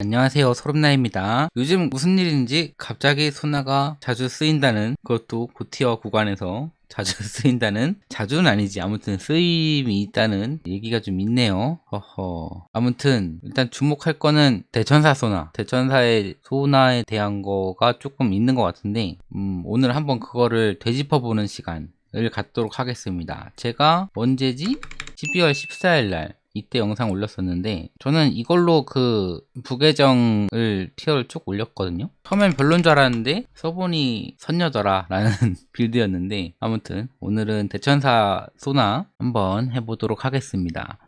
안녕하세요 소름나입니다. 요즘 무슨 일인지 갑자기 소나가 자주 쓰인다는 그것도 고티어 구간에서 자주 쓰인다는 자주는 아니지 아무튼 쓰임이 있다는 얘기가 좀 있네요. 허허. 아무튼 일단 주목할 거는 대천사 소나 대천사의 소나에 대한 거가 조금 있는 것 같은데 음, 오늘 한번 그거를 되짚어 보는 시간을 갖도록 하겠습니다. 제가 언제지? 12월 14일 날 이때 영상 올렸었는데 저는 이걸로 그 부계정을 티어를 쭉 올렸거든요. 처음엔 별론 줄 알았는데 써보니 선녀더라 라는 빌드였는데 아무튼 오늘은 대천사 소나 한번 해보도록 하겠습니다.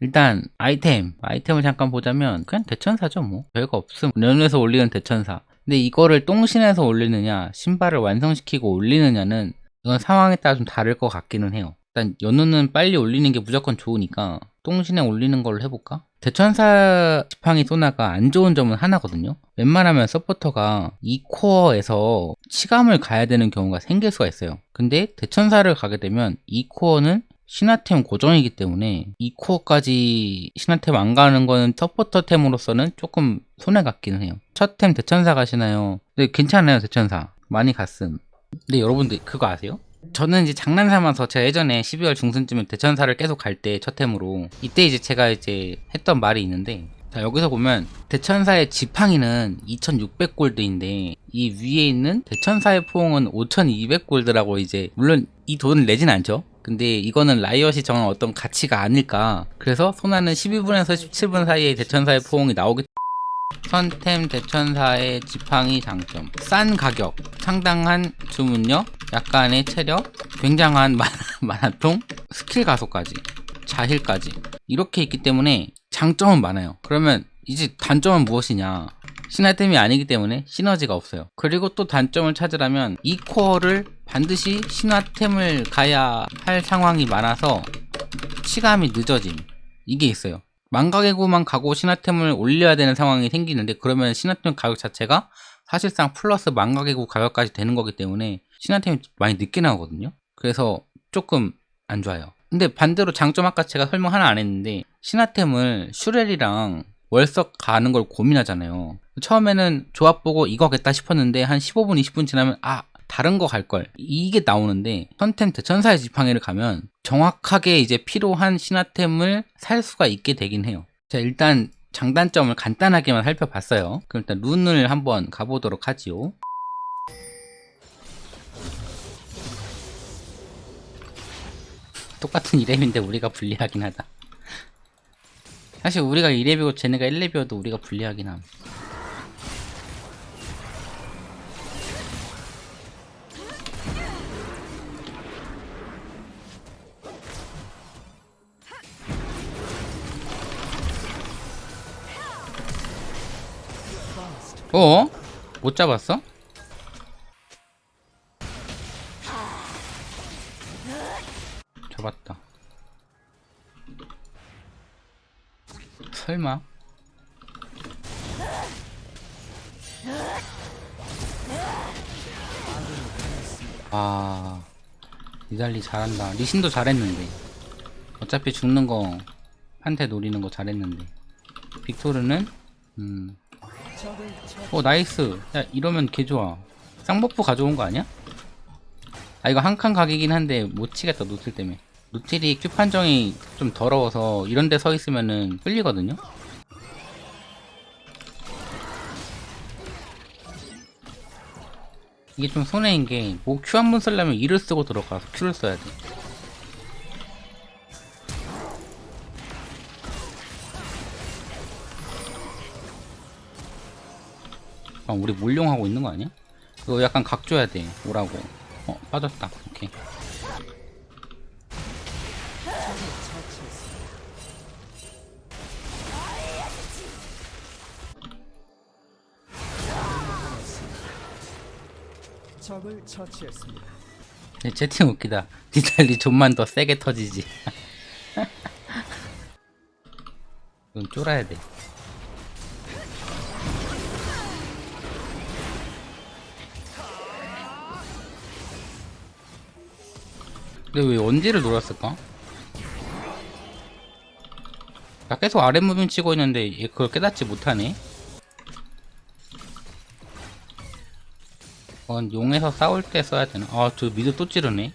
일단 아이템 아이템을 잠깐 보자면 그냥 대천사죠 뭐. 별거 없음. 연에서 올리는 대천사. 근데 이거를 똥신에서 올리느냐 신발을 완성시키고 올리느냐는 이건 상황에 따라 좀 다를 것 같기는 해요. 일단 연우는 빨리 올리는 게 무조건 좋으니까 똥신에 올리는 걸로 해볼까? 대천사 지팡이 소나가 안 좋은 점은 하나거든요. 웬만하면 서포터가 이 코어에서 치감을 가야 되는 경우가 생길 수가 있어요. 근데 대천사를 가게 되면 이 코어는 신화템 고정이기 때문에 이 코어까지 신화템 안 가는 거는 서포터템으로서는 조금 손해 같기는 해요. 첫 템 대천사 가시나요? 근데 괜찮아요 대천사. 많이 갔음. 근데 여러분들 그거 아세요? 저는 이제 장난 삼아서 제가 예전에 12월 중순쯤에 대천사를 계속 갈 때 첫 템으로 이때 이제 제가 이제 했던 말이 있는데 자 여기서 보면 대천사의 지팡이는 2600골드인데 이 위에 있는 대천사의 포옹은 5200골드라고 이제 물론 이 돈을 내진 않죠. 근데 이거는 라이엇이 정한 어떤 가치가 아닐까. 그래서 소나는 12분에서 17분 사이에 대천사의 포옹이 나오기 선템 대천사의 지팡이 장점. 싼 가격 상당한 주문력 약간의 체력 굉장한 만- 만화통 스킬 가속까지 자힐까지. 이렇게 있기 때문에 장점은 많아요. 그러면 이제 단점은 무엇이냐? 신화템이 아니기 때문에 시너지가 없어요. 그리고 또 단점을 찾으려면 이 코어를 반드시 신화템을 가야 할 상황이 많아서 치감이 늦어짐. 이게 있어요 망가개구만 가고 신화템을 올려야 되는 상황이 생기는데 그러면 신화템 가격 자체가 사실상 플러스 망가개구 가격까지 되는 거기 때문에 신화템이 많이 늦게 나오거든요. 그래서 조금 안 좋아요. 근데 반대로 장점 아까 제가 설명 하나 안 했는데 신화템을 슈렐이랑 월석 가는 걸 고민하잖아요. 처음에는 조합 보고 이거겠다 싶었는데 한 15분 20분 지나면 아 다른 거 갈 걸. 이게 나오는데 선템 대천사의 지팡이를 가면 정확하게 이제 필요한 신화템을 살 수가 있게 되긴 해요. 자, 일단 장단점을 간단하게만 살펴봤어요. 그럼 일단 룬을 한번 가보도록 하지요. 똑같은 이렘인데 우리가 불리하긴 하다. 사실 우리가 2렙이고 쟤네가 1렙이어도 우리가 불리하긴 함. 어? 못 잡았어? 잡았다. 설마? 아, 니달리 잘한다. 리신도 잘했는데. 어차피 죽는 거, 한테 노리는 거 잘했는데. 빅토르는, 음, 어 나이스. 야 이러면 개 좋아. 쌍버프 가져온 거 아니야? 아 이거 한칸 각이긴 한데 못 치겠다 노틸 때문에. 노틸이 큐 판정이 좀 더러워서 이런 데 서 있으면은 끌리거든요? 이게 좀 손해인 게뭐 큐한번 쓰려면 이를 쓰고 들어가서 큐를 써야 돼 아, 우리 몰룡하고 있는 거 아니야? 이거 약간 각 줘야 돼. 오라고. 어, 빠졌다. 오케이. 적을 처치했습니다. 네, 채팅 웃기다. 니달리 좀만 더 세게 터지지. 이건 쫄아야 돼. 근데 왜 언제를 놀았을까? 나 계속 아래 무빙 치고 있는데 얘 그걸 깨닫지 못하네. 이건 용에서 싸울 때 써야 되나? 아, 저 미드 또 찌르네.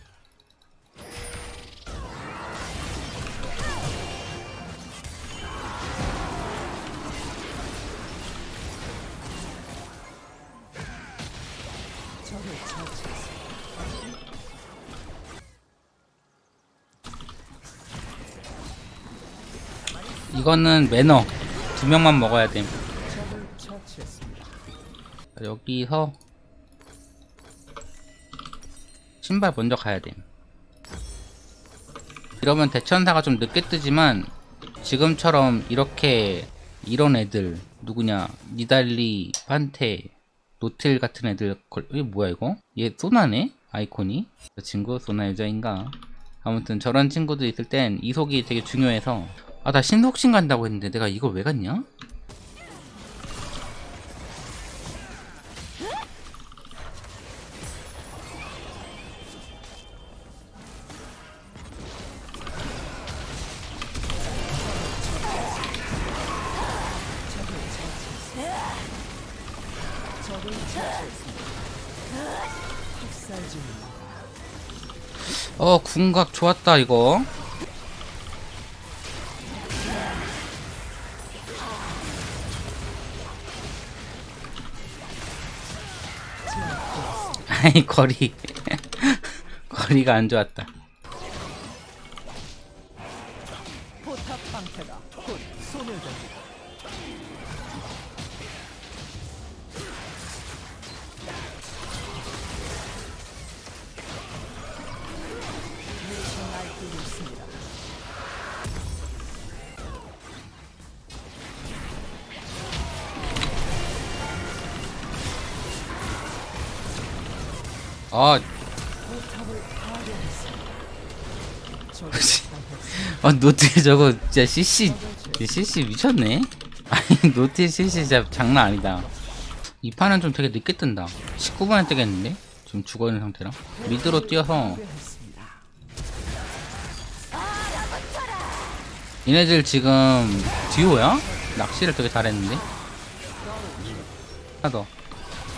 이거는 매너. 두 명만 먹어야 됨. 여기서 신발 먼저 가야 됨. 이러면 대천사가 좀 늦게 뜨지만 지금처럼 이렇게 이런 애들 누구냐 니달리, 판테, 노틸 같은 애들 걸 이게 뭐야 이거? 얘 소나네? 아이콘이? 그 친구 소나 여자인가? 아무튼 저런 친구들 있을 땐 이속이 되게 중요해서 아 나 신속신 간다고 했는데 내가 이걸 왜 갔냐? 어 궁각 좋았다 이거 아이 거리. 거리가 안 좋았다 아, 아 노트 저거 진짜 CC CC 미쳤네? 아니 노트 CC 진짜 장난 아니다. 이 판은 좀 되게 늦게 뜬다. 19분에 뜨겠는데? 지금 죽어 있는 상태라? 미드로 뛰어서. 얘네들 지금 듀오야? 낚시를 되게 잘했는데? 하나 더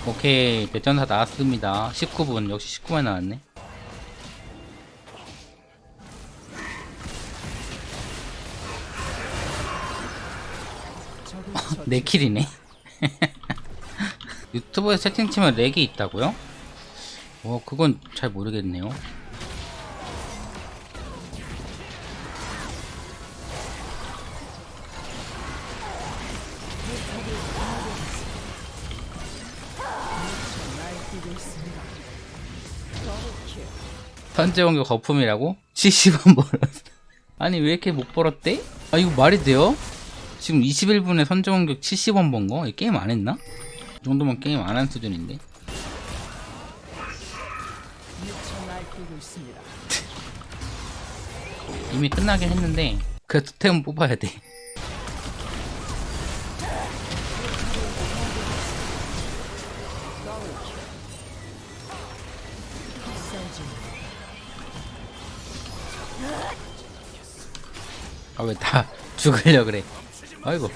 오케이 배전사 나왔습니다. 19분 역시 19분 나왔네. 적을 내 킬이네. 유튜브에 세팅 치면 렉이 있다고요? 어 그건 잘 모르겠네요 현재 공격 거품이라고? 70원 벌었어. 아니, 왜 이렇게 못 벌었대? 아, 이거 말이 돼요? 지금 21분에 선제 공격 70원 번 거? 이 게임 안 했나? 이 정도면 게임 안 한 수준인데? 이미 끝나긴 했는데, 그래도 템은 뽑아야 돼. 아, 왜 다 죽으려 그래. 아이고.